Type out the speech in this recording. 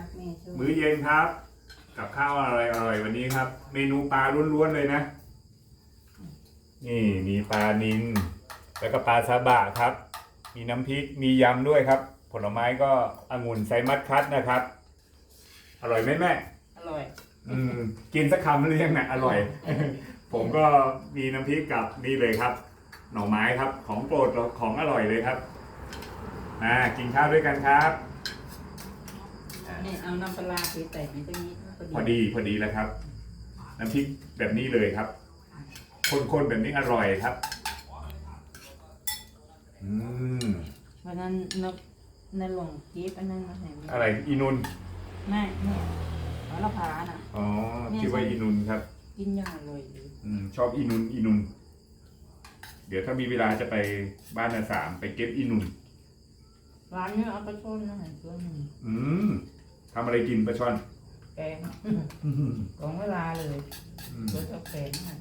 รักแม่ช่วยมื้อเย็นครับ กับข้าวอร่อยอร่อยวันนี้ครับ เมนูปลาล้วนๆเลยนะ นี่มีปลานิลแล้วก็ปลาซาบะครับ มีน้ำพริกมียำด้วยครับ ผลไม้ก็องุ่นไซมัสคัตนะครับ อร่อยไหมแม่ อร่อยอืมกินสักคำหรือยังนะอร่อย ผมก็มีน้ำพริกกับนี่เลยครับ หน่อไม้ครับ ของโปรดของอร่อยเลยครับอ่ากินข้าวด้วยกันครับอ่านี่ เอาน้ำปลาร้าไปใส่ในตรงนี้พอดีพอดีแล้วครับ น้ำพริกแบบนี้เลยครับคนๆแบบนี้อร่อยครับ อืมวันนั้นนกในหลวงกีบอันนั้นมาให้แม่อะไรอีนุนแม่เนี่ยเอาละพาน่ะ อ๋อคิดว่าอีนุนครับ กินอยังอร่อยอยู่อืมชอบอีนุนอีนุน เดี๋ยวถ้ามีเวลาจะไปบ้านอาสามไปเก็บอีนุนร้านนี้เอาไปต้นนะตัวหนึ่งอืมทำอะไรกินปลาช่อนแกงของเวลาเลยอืมตัวเท่าแกงน่ะ